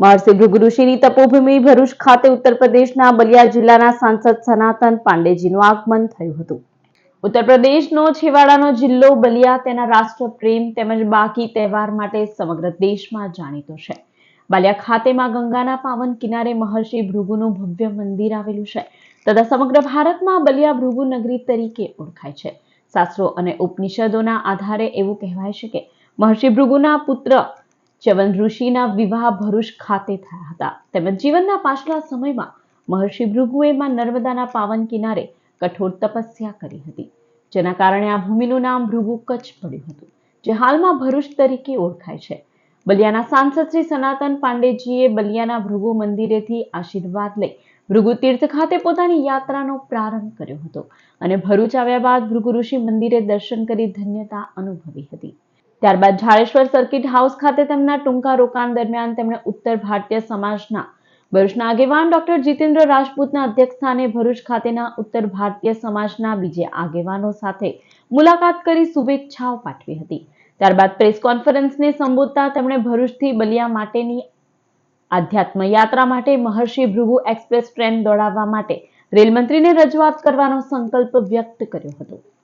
મહર્ષિ ભૃગુ ઋષિની તપોભૂમિ ભરૂચ ખાતે ઉત્તર પ્રદેશના બલિયા જિલ્લાના સાંસદ સનાતન પાંડેજીનું આગમન થયું હતું. ઉત્તર પ્રદેશનો છેવાડાનો જિલ્લો બલિયા તેના રાષ્ટ્રપ્રેમ તેમજ બાકી તહેવાર માટે સમગ્ર દેશમાં જાણીતો છે. બાલિયા ખાતેમાં ગંગાના પાવન કિનારે મહર્ષિ ભૃગુનું ભવ્ય મંદિર આવેલું છે તથા સમગ્ર ભારતમાં બલિયા ભૃગુ નગરી તરીકે ઓળખાય છે. શાસ્ત્રો અને ઉપનિષદોના આધારે એવું કહેવાય છે કે મહર્ષિ ભૃગુના પુત્ર ચ્યવન ઋષિના વિવાહ ભરૂચ ખાતે થયા હતા. તેમજ જીવનના પાછલા સમયમાં મહર્ષિ ભૃગુએમાં નર્મદાના પાવન કિનારે કઠોર તપસ્યા કરી હતી. જેના કારણે આ ભૂમિનું નામ ભૃગુ કચ્છ પડ્યું હતું, જે હાલમાં ભરૂચ તરીકે ઓળખાય છે. બલિયાના સાંસદ શ્રી સનાતન પાંડેજીએ બલિયાના ભૃગુ મંદિરેથી આશીર્વાદ લઈ ભૃગુ તીર્થ ખાતે પોતાની યાત્રાનો પ્રારંભ કર્યો હતો અને ભરૂચ આવ્યા બાદ ભૃગુ ઋષિ મંદિરે દર્શન કરી ધન્યતા અનુભવી હતી. ત્યારબાદ ઝાડેશ્વર સર્કિટ હાઉસ ખાતે તેમના ટૂંકા રોકાણ દરમિયાન તેમણે ઉત્તર ભારતીય સમાજના ભરૂચના આગેવાન ડોક્ટર જીતેન્દ્ર રાજપૂતના અધ્યક્ષસ્થાને ભરૂચ ખાતેના ઉત્તર ભારતીય સમાજના બીજે આગેવાનો સાથે મુલાકાત કરી શુભેચ્છાઓ પાઠવી હતી. ત્યારબાદ પ્રેસ કોન્ફરન્સને સંબોધતા તેમણે ભરૂચથી બલિયા માટેની આધ્યાત્મ યાત્રા માટે મહર્ષિ ભૃગુ એક્સપ્રેસ ટ્રેન દોડાવવા માટે રેલ મંત્રીને રજૂઆત કરવાનો સંકલ્પ વ્યક્ત કર્યો હતો.